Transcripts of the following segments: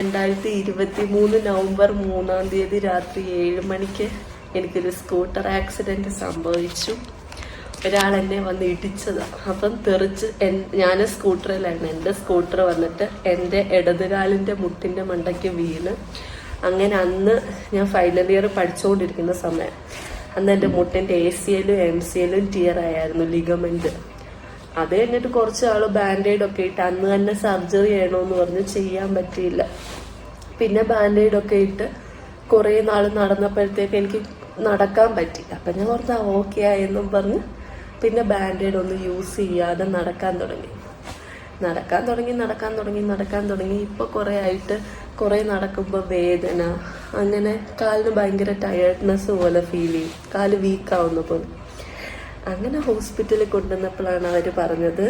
രണ്ടായിരത്തി ഇരുപത്തി മൂന്ന് നവംബർ മൂന്നാം തീയതി രാത്രി ഏഴ് മണിക്ക് എനിക്കൊരു സ്കൂട്ടർ ആക്സിഡന്റ് സംഭവിച്ചു. ഒരാൾ എന്നെ വന്ന് ഇടിച്ചതാണ് അപ്പം തെറിച്ച് ഞാൻ സ്കൂട്ടറിലാണ്. എന്റെ സ്കൂട്ടർ വന്നിട്ട് എന്റെ ഇടതുകാലിന്റെ മുട്ടിന്റെ മണ്ടയ്ക്ക് വീണ്. അങ്ങനെ അന്ന് ഞാൻ ഫൈനൽ ഇയർ പഠിച്ചുകൊണ്ടിരിക്കുന്ന സമയം. അന്ന് എന്റെ മുട്ടിന്റെ എ സി എല്ലും എം സി എല്ലും ടിയർ ആയായിരുന്നു ലിഗമെന്റ് അത് കഴിഞ്ഞിട്ട് കുറച്ച് ആൾ ബാൻഡേഡ് ഒക്കെ ഇട്ട് അന്ന് തന്നെ സർജറി ചെയ്യണമെന്ന് പറഞ്ഞ് ചെയ്യാൻ പറ്റിയില്ല. പിന്നെ ബാൻഡേഡ് ഒക്കെ ഇട്ട് കുറേ നാൾ നടന്നപ്പോഴത്തേക്ക് എനിക്ക് നടക്കാൻ പറ്റി. അപ്പം ഞാൻ കുറച്ച് ഓക്കെ ആയെന്നും പറഞ്ഞ് പിന്നെ ബാൻഡേഡ് ഒന്നും യൂസ് ചെയ്യാതെ നടക്കാൻ തുടങ്ങി. നടക്കാൻ തുടങ്ങി നടക്കാൻ തുടങ്ങി നടക്കാൻ തുടങ്ങി. ഇപ്പോൾ കുറേ ആയിട്ട് കുറേ നടക്കുമ്പോൾ വേദന അങ്ങനെ കാലിന് ഭയങ്കര ടയർഡ്നെസ് പോലെ ഫീൽ ചെയ്യും. കാൽ വീക്കാവുന്ന പോലെ. അങ്ങനെ ഹോസ്പിറ്റലിൽ കൊണ്ടുവന്നപ്പോഴാണ് അവർ പറഞ്ഞത്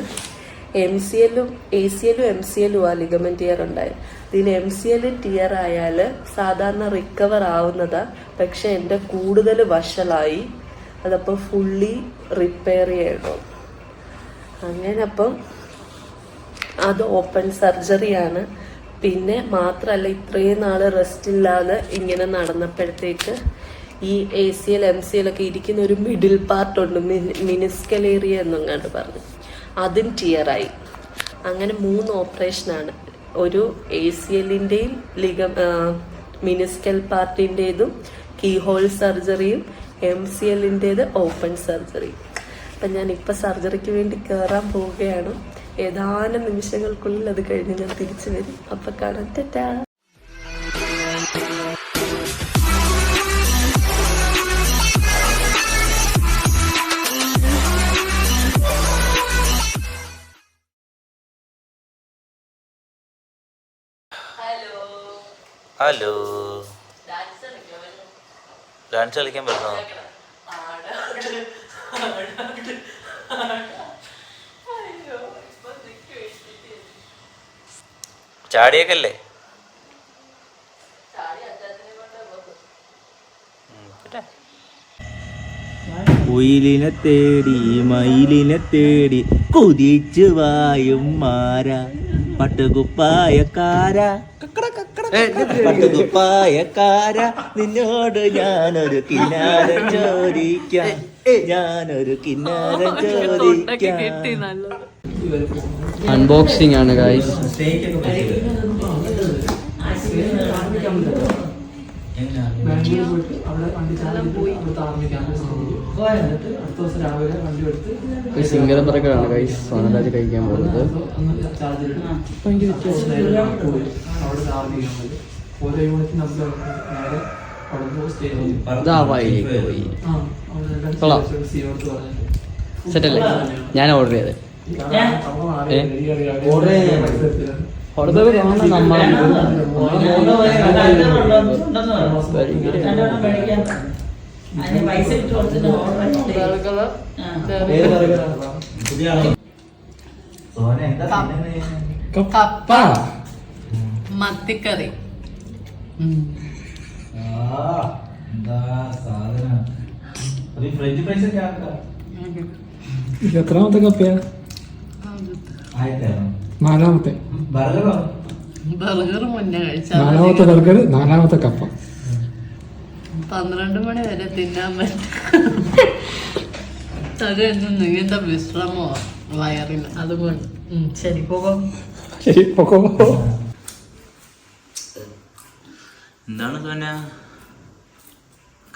എം സി എല്ലും എ സി എല്ലും എം സി എല്ലും ആ ലിഗമെന്റ് ടിയർ ഉണ്ടായത്. ഇതിന് എം സി എല്ലും ടിയർ ആയാൽ സാധാരണ റിക്കവർ ആവുന്നതാ പക്ഷെ എന്റെ കൂടുതൽ വഷളായി അതപ്പോൾ ഫുള്ളി റിപ്പയർ ചെയ്യണം. അങ്ങനെ അപ്പം അത് ഓപ്പൺ സർജറിയാണ് പിന്നെ മാത്രമല്ല ഇത്രയും നാൾ റെസ്റ്റ് ഇല്ലാതെ ഇങ്ങനെ നടന്നപ്പോഴത്തേക്ക് ഈ A C L M C L ഒക്കെ ഇരിക്കുന്ന ഒരു മിഡിൽ പാർട്ടുണ്ട് മിനിസ്കൽ ഏരിയ എന്നങ്ങാണ്ട് പറഞ്ഞു. അതും ടിയറായി അങ്ങനെ മൂന്ന് ഓപ്പറേഷനാണ് ഒരു എ സി എല്ലിന്റെയും ലിഗ മിനിസ്കൽ പാർട്ടിന്റെതും കീ ഹോൾ സർജറിയും എം സി എല്ലിന്റെത് ഓപ്പൺ സർജറി അപ്പം ഞാൻ ഇപ്പം സർജറിക്ക് വേണ്ടി കയറാൻ പോവുകയാണ്. ഏതാനും നിമിഷങ്ങൾക്കുള്ളിൽ അത് കഴിഞ്ഞ് ഞാൻ തിരിച്ചു വരും. അപ്പം കാണാൻ തെറ്റാ ഹലോ. ഡാൻസ് കളിക്കാൻ പറ്റുന്നോ ചാടിയേക്കല്ലേ? കുയിലിനെ തേടി മയിലിനെ തേടി കുതിച്ചു വായും മാര. പട്ടുകുപ്പായക്കാര. പട്ടുകുപ്പായക്കാര നിന്നോട് ഞാനൊരു കിന്നാരം ചോദിക്കാം. ഞാനൊരു കിന്നാരം ചോദിക്കാം. അൺബോക്സിംഗ് ആണ് ഗൈസ് പോയി പോയിട്ട് പറക്കലാണ് ഗൈസ് സോനരാജ് കഴിക്കാൻ പോകുന്നത്. പോയി. ചെയ്തു. കൊള്ളാം. സെറ്റല്ലേ? ഞാൻ ഓർഡർ ചെയ്തത് കപ്പ. മത്തിക്കറി. എത്രാമത്തെ കപ്പയാ? നാലാമത്തെ. ബർഗർ മുന്നേ കഴിച്ച നാലാമത്തെ ബർഗർ നാലാമത്തെ കപ്പ. പന്ത്രണ്ട് മണി വരെ തിന്നാൻ പറ്റും. അത് എന്നും നീണ്ട വിശ്രമോ? വയറിന്. അതുകൊണ്ട്. ശരി പോകാം. ശരി പോകോ. എന്താണ് സോന?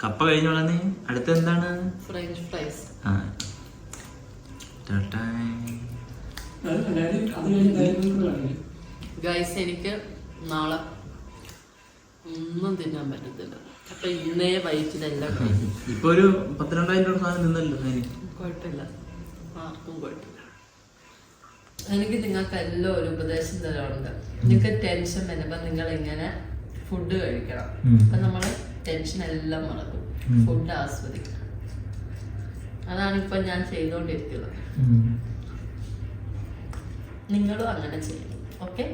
കപ്പ കഴിഞ്ഞോളാം നീ? അടുത്ത എന്താണ്? French fries. ആ. ഗൈസ് എനിക്ക് നാളെ ഒന്നും തിന്നാൻ പറ്റത്തില്ല. അപ്പൊ ഇന്നേ വയറ്റിലെല്ലാം കഴിഞ്ഞു. ഇപ്പൊ ഒരു പത്തിരണ്ടായിരം രൂപ സാധനം നിന്നല്ലോ കുഴപ്പമില്ല. ആർക്കും കുഴപ്പമില്ല. എനിക്ക് നിങ്ങൾക്ക് എല്ലാം ഒരു ഉപദേശം തരാറുണ്ട് നിങ്ങൾക്ക് ടെൻഷൻ വരുമ്പോ നിങ്ങൾ ഇങ്ങനെ ഫുഡ് കഴിക്കണം. അപ്പൊ നമ്മൾ ടെൻഷൻ എല്ലാം മറക്കും. ഫുഡ് ആസ്വദിക്കണം. അതാണ് ഇപ്പൊ ഞാൻ ചെയ്തുകൊണ്ടിരിക്കുന്നത് നിങ്ങളും അങ്ങനെ ചെയ്യും ഓക്കെ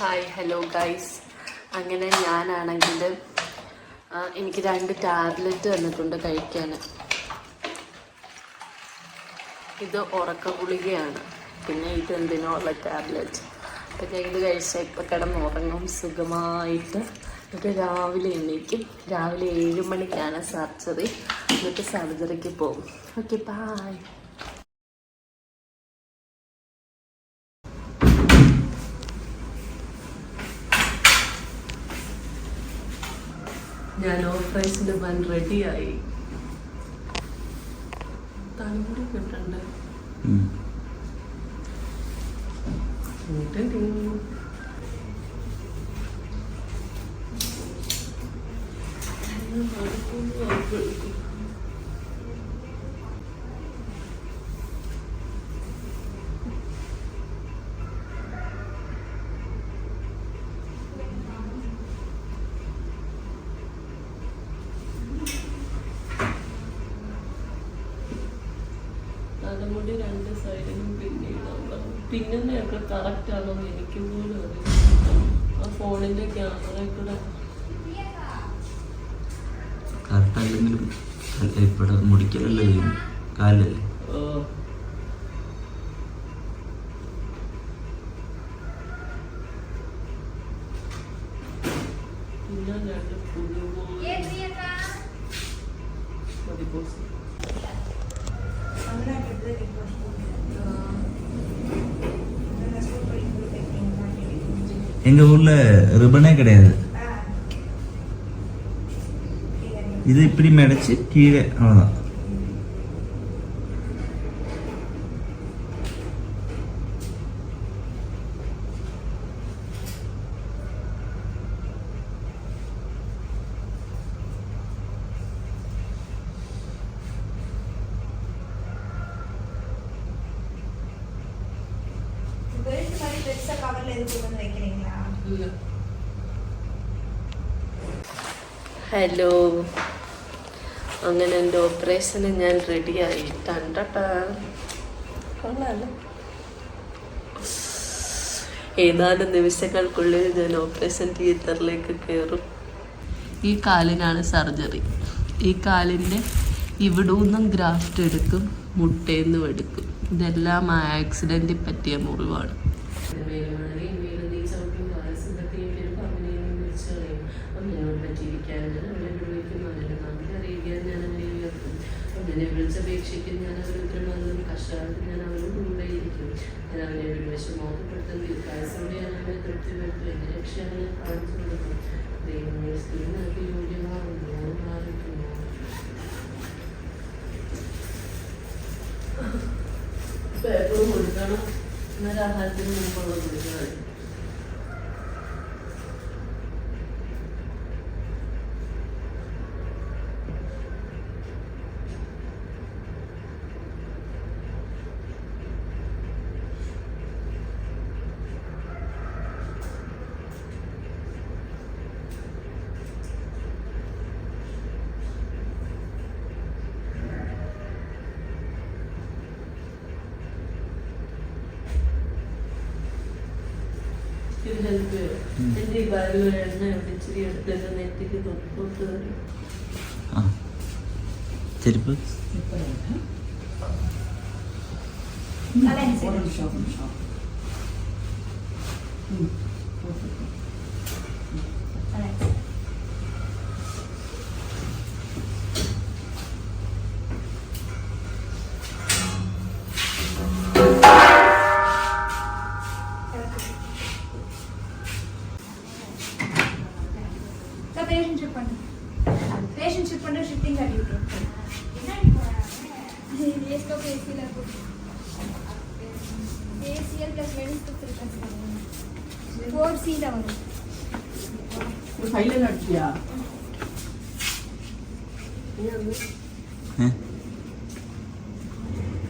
ഹായ് ഹലോ ഗൈസ് അങ്ങനെ ഞാനാണെങ്കിൽ എനിക്ക് രണ്ട് ടാബ്ലറ്റ് തന്നിട്ടുണ്ട് കഴിക്കാൻ ഇത് ഉറക്ക ഗുളികയാണ് പിന്നെ ഇത് എന്തിനോ ഉള്ള ടാബ്ലറ്റ്? അപ്പം ഞാൻ ഇത് കഴിച്ചാൽ ഇപ്പം കിടന്നുറങ്ങും സുഖമായിട്ട്. എന്നിട്ട് രാവിലെ എണീക്കും. രാവിലെ ഏഴ് മണിക്കാണ് സർജറി. എന്നിട്ട് സർജറിക്ക് പോകും. ഓക്കെ ബായ് ഞാൻ വൻ റെഡിയായി. തലമുടി കിട്ടണ്ടേ? തലമുടി രണ്ട് പിന്നീട് പിന്നുന്നതൊക്കെ കറക്റ്റ് ആണോ എനിക്ക് പോലും അറിയില്ല. ആ ഫോണിന്റെ ക്യാമറ കൂടെ. കറക്റ്റ് അല്ലെങ്കിലും ഇവിടെ മുടിക്കലല്ലേ കാലല്ലേ எங்க ஊர்ல ரிபனே கிடையாது இது இப்படி மடிச்சு கீழே அவ்வளோதான் Thank. ഹലോ അങ്ങനെ എന്റെ ഓപ്പറേഷന് ഞാൻ റെഡിയായി കണ്ടട്ടാ കൊള്ളാലോ. ഏതാനും നിമിഷങ്ങൾക്കുള്ളിൽ ഞാൻ ഓപ്പറേഷൻ തിയേറ്ററിലേക്ക് കയറും ഈ കാലിനാണ് സർജറി ഈ കാലിന്റെ ഇവിടുന്നും ഗ്രാഫ്റ്റ് എടുക്കും മുട്ടേന്നും എടുക്കും. ഇതെല്ലാം ആക്സിഡന്റിൽ പറ്റിയ മുറിവാണ്. വിളിച്ചപേക്ഷിക്കും ഞാൻ അവരുടെ നല്ലൊരു കഷ്ടകാലത്ത് ഞാൻ അവരോട് കൂടെയിരിക്കും ഞാൻ അവനെ ഒരു വിഷമോഹപ്പെടുത്തുന്ന ദീർഘായുസോടെ ഞാൻ അവനെ തൃപ്തിപ്പെടുത്തും. എന്റെ രക്ഷയാണ് ഞാൻ കാണിച്ചു കൊടുക്കും ദൈവമേ സ്ത്രീ നൽകി യോഗ്യമാകുന്നു. മാറിക്കുന്നു പേപ്പറും കൊടുക്കണം. എന്നാൽ ആഹാരത്തിന് മുമ്പുള്ള കൊടുക്കണം ഇത് ഹെൽപ്പ് ചെയ്യും ഒരു ബാഗ് എണ്ണ ഇച്ചിരി എടുത്തിട്ട് നെറ്റിക്ക് തൊട്ട് തരും ചെരുപ്പ്? അതനുസരിച്ച്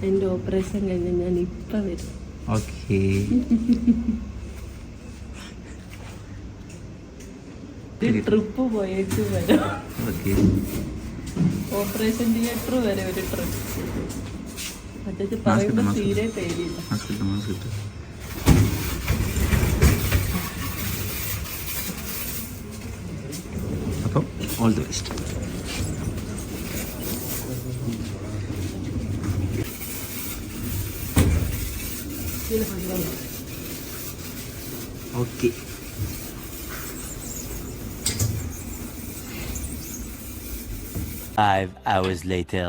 എന്റെ ഓപ്പറേഷൻ കഴിഞ്ഞ ഞാൻ ഇപ്പൊ വരും. ഓക്കെ. ട്രിപ്പ് പോയിട്ട് വരും. ഓപ്പറേഷൻ തിയേറ്റർ വരെ ഒരു ട്രിപ്പ് മറ്റേ പറയുമ്പോ തീരെ പേരില്ല all the best okay Five hours later.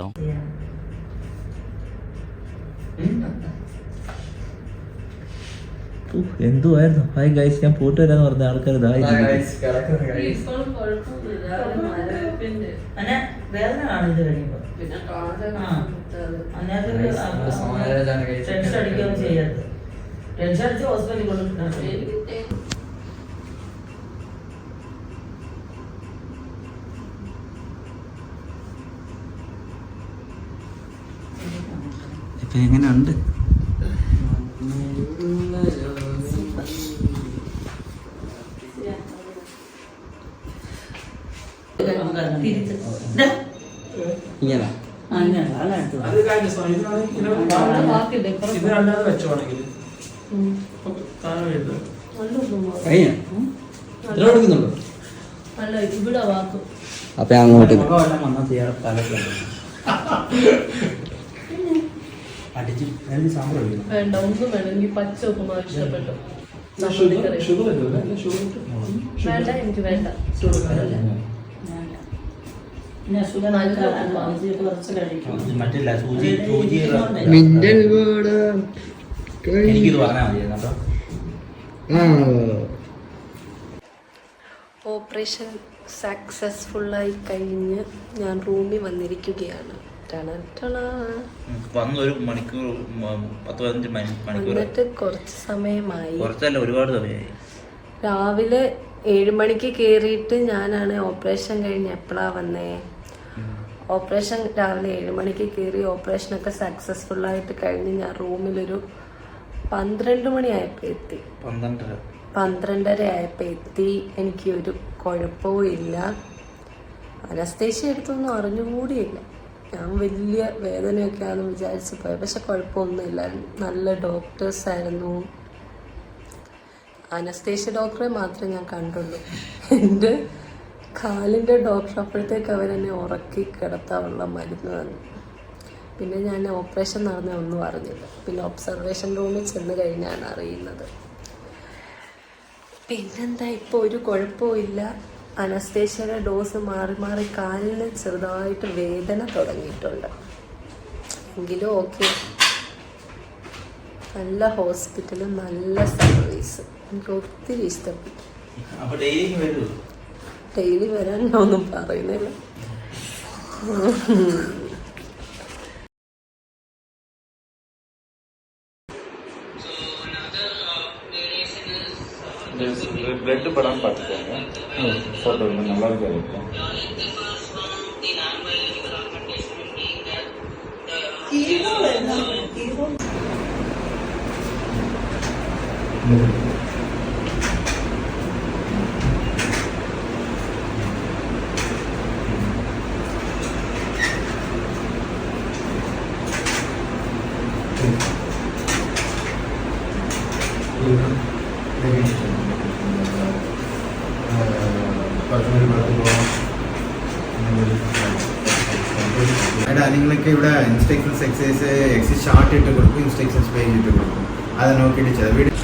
എന്തുവായിരുന്നു? ഹായ് ഗൈസ് ഞാൻ പോയിട്ട് വരാന്ന് പറഞ്ഞ ആൾക്കാർ ഇതാ മരവിപ്പിന്റെ വേദന കാണും ഇത് കഴിയുമ്പോ. പിന്നെ ആ. കാലൊക്കെ അതിനകത്ത് സമാധാനം കഴിച്ച് ടെൻഷൻ അടിക്കുകയും ചെയ്യരുത്. ടെൻഷൻ അടിച്ച് ഹോസ്പിറ്റലിൽ കൊണ്ടുപോയി ഇപ്പൊ എങ്ങനെയുണ്ട്? പലപ്പോഴും അടിച്ച് രണ്ട് സാമ്പാർ ഒഴിക്കണം വേണ്ട ഒന്നും വേണ്ട. എനിക്ക് പച്ച ഉപ്പുമാ ഇഷ്ടപ്പെട്ടു. വേണ്ട എനിക്ക് വേണ്ട. മറ്റില്ല സൂചി സൂചി എനിക്കിത് പറഞ്ഞാൽ മതി കേട്ടോ. ഓപ്പറേഷൻ സക്സസ്ഫുള്ളായി കഴിഞ്ഞ് ഞാൻ റൂമിൽ വന്നിരിക്കുകയാണ്. ടണ ടണ. വന്ന് ഒരു മണിക്കൂർ ഉം, പത്ത് പതിനഞ്ച് മണിക്കൂർ. വന്നിട്ട് കുറച്ച് സമയമായി. കുറച്ചല്ല ഒരുപാട് സമയമായി. രാവിലെ ഏഴ് മണിക്ക് കയറിയിട്ട് ഞാനാണ് ഓപ്പറേഷൻ കഴിഞ്ഞ് എപ്പോഴാ വന്നേ? ഓപ്പറേഷൻ രാവിലെ ഏഴ് മണിക്ക് കയറി ഓപ്പറേഷനൊക്കെ സക്സസ്ഫുള്ളായിട്ട് കഴിഞ്ഞ് ഞാൻ റൂമിലൊരു പന്ത്രണ്ട് മണിയായപ്പോൾ എത്തി. പന്ത്രണ്ടര. ആയപ്പോൾ എത്തി. എനിക്ക് ഒരു കുഴപ്പവും ഇല്ല. അനസ്തേഷ്യ എടുത്തൊന്നും അറിഞ്ഞുകൂടിയില്ല. ഞാൻ വലിയ വേദനയൊക്കെ ആണെന്ന് വിചാരിച്ച് പോയി. പക്ഷെ കുഴപ്പമൊന്നുമില്ലായിരുന്നു നല്ല ഡോക്ടേഴ്സ് ആയിരുന്നു. അനസ്തേഷ്യ ഡോക്ടറെ മാത്രമേ ഞാൻ കണ്ടുള്ളൂ. എന്റെ കാലിന്റെ ഡോക്ടർ അപ്പോഴത്തേക്ക് അവരെന്നെ ഉറക്കി കിടത്താനുള്ള മരുന്ന് തന്നു. പിന്നെ ഞാൻ ഓപ്പറേഷൻ നടന്ന ഒന്നും അറിഞ്ഞില്ല. പിന്നെ ഒബ്സർവേഷൻ റൂമിൽ ചെന്ന് കഴിഞ്ഞാണ് അറിയുന്നത്. പിന്നെന്താ ഇപ്പോൾ ഒരു കുഴപ്പമില്ല അനസ്തേഷ്യയുടെ ഡോസ് മാറി മാറി കാലിന് ചെറുതായിട്ട് വേദന തുടങ്ങിയിട്ടുണ്ട്. എങ്കിലും ഓക്കെ. നല്ല ഹോസ്പിറ്റലും നല്ല സർവീസ്. എനിക്ക് ഒത്തിരി ഇഷ്ടപ്പെട്ടു. ഡെയിലി വരാനോ ഒന്നും പറയുന്നില്ല. ப்ளட்டு படம் பார்த்துக்கோங்க ஃபோட்டோ வந்து நல்லா இருக்கும் അതായത് നിങ്ങൾക്ക് ഇവിടെ ഇൻസ്ട്രക്ഷൻസ് എക്സസൈസ് എക്സസൈസ് ഷാർട്ട് ഇട്ട് കൊടുക്കും ഇൻസ്ട്രക്ഷൻസ് പേജ് ഇട്ട് കൊടുക്കും അത് നോക്കിയിട്ട് ചെയ്താൽ വീഡിയോ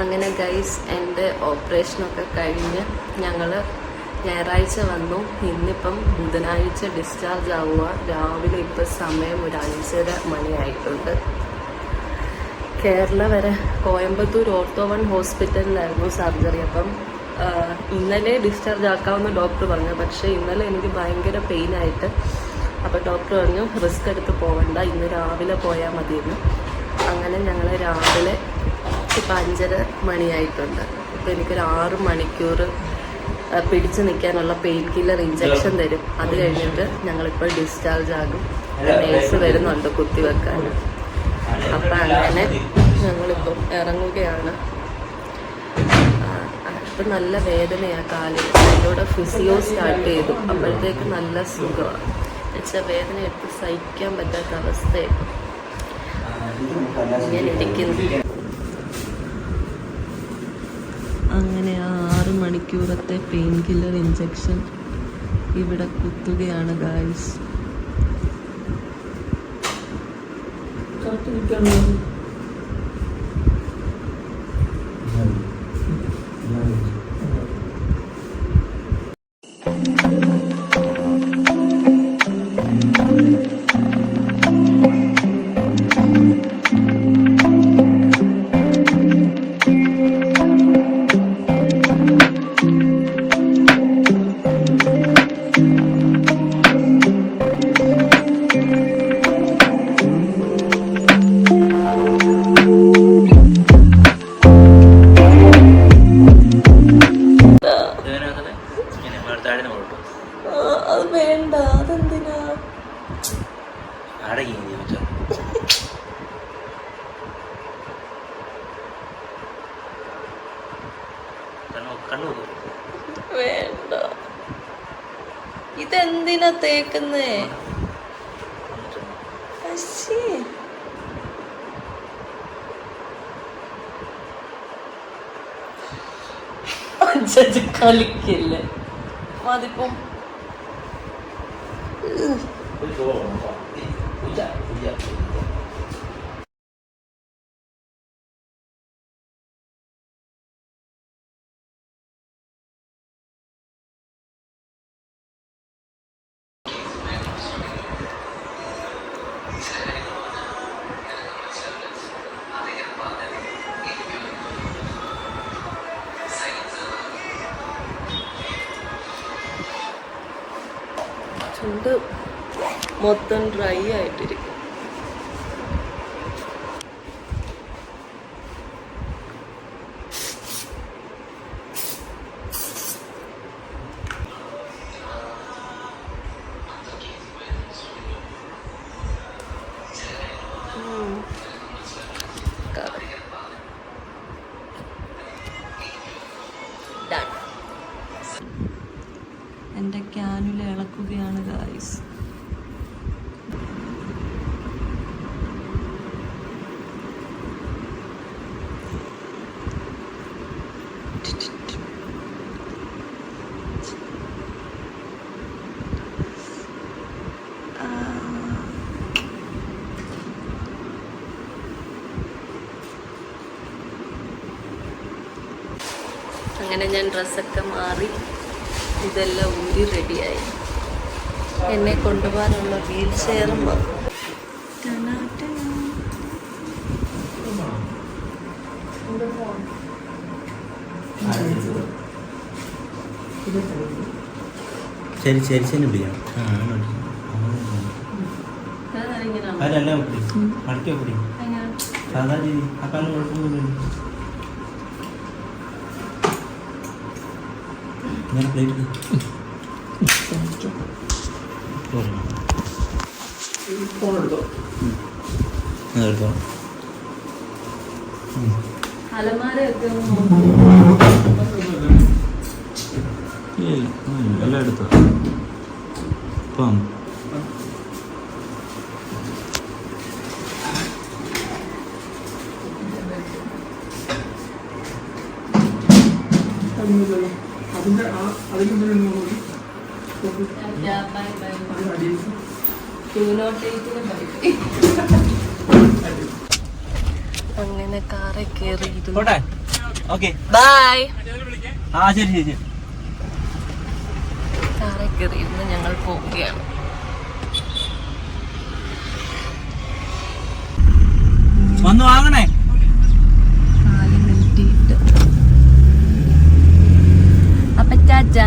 അങ്ങനെ ഗൈസ് എന്റെ ഓപ്പറേഷനൊക്കെ കഴിഞ്ഞ് ഞങ്ങൾ ഞായറാഴ്ച വന്നു. ഇന്നിപ്പം ബുധനാഴ്ച ഡിസ്ചാർജ് ആവുക. രാവിലെ ഇപ്പം സമയം ഒരു അഞ്ചര മണിയായിട്ടുണ്ട്. കേരള വരെ കോയമ്പത്തൂർ ഓർത്തോവൺ ഹോസ്പിറ്റലിലായിരുന്നു സർജറി അപ്പം ഇന്നലെ ഡിസ്ചാർജ് ആക്കാമെന്ന് ഡോക്ടർ പറഞ്ഞു. പക്ഷേ ഇന്നലെ എനിക്ക് ഭയങ്കര പെയിനായിട്ട് അപ്പോൾ ഡോക്ടർ പറഞ്ഞു റിസ്ക് എടുത്ത് പോകണ്ട ഇന്ന് രാവിലെ പോയാൽ മതിയെന്ന്. അങ്ങനെ ഞങ്ങൾ രാവിലെ ഇപ്പം അഞ്ചര മണിയായിട്ടുണ്ട്. ഇപ്പം എനിക്കൊരു ആറ് മണിക്കൂർ പിടിച്ചു നിൽക്കാനുള്ള പെയിൻ കില്ലർ ഇഞ്ചക്ഷൻ തരും. അത് കഴിഞ്ഞിട്ട് ഞങ്ങളിപ്പോൾ ഡിസ്ചാർജ് ആകും. നേഴ്സ് വരുന്നുണ്ട് കുത്തിവെക്കാൻ. അപ്പം അങ്ങനെ ഞങ്ങളിപ്പം ഇറങ്ങുകയാണ്. അപ്പം നല്ല വേദനയാണ് കാലിൽ അതിലൂടെ ഫിസിയോ സ്റ്റാർട്ട് ചെയ്തു. അപ്പോഴത്തേക്ക് നല്ല സുഖമാണ്. എന്നുവെച്ചാൽ വേദന എടുത്ത് സഹിക്കാൻ പറ്റാത്ത അവസ്ഥയായിരുന്നു. ഞാൻ ഇരിക്കുന്നു. അങ്ങനെ ആ ആറ് മണിക്കൂറത്തെ പെയിൻ കില്ലർ ഇഞ്ചക്ഷൻ ഇവിടെ കുത്തുകയാണ് ഗായ്സ്. അത് കളിക്കില്ലേ? അതിപ്പം മൊത്തം ഡ്രൈ ആയിട്ടിരിക്കും അങ്ങനെ ഞാൻ ഡ്രസ്സൊക്കെ മാറി ഇതെല്ലാം ഊരി റെഡിയായി. എന്നെ കൊണ്ടുപോകാനുള്ള വീൽ ചെയറും വന്നു. ശരി ശരി ശരി പിടിക്കാം? അതല്ല പിടി മടക്കിയ പിടി എങ്ങനെ? സാധാ രീതി. അക്കാലം കുഴപ്പമൊന്നുമില്ല ഇങ്ങനെ പ്ലേറ്റ് ഫോൺ എടുത്തോ എടുത്തോ അലമാരയൊക്കെ. എല്ലാം എടുത്തോ? ഇപ്പം Do നോട്ട് the bike. അങ്ങനെ കാറെ കയറിയിരുന്നു ബൈ ആ ശരി ശരി കാറെ കയറിയിരുന്ന് ഞങ്ങൾ പോവുകയാണ്. വന്ന് വാങ്ങണേ. അപ്പൊ ചാച്ചാ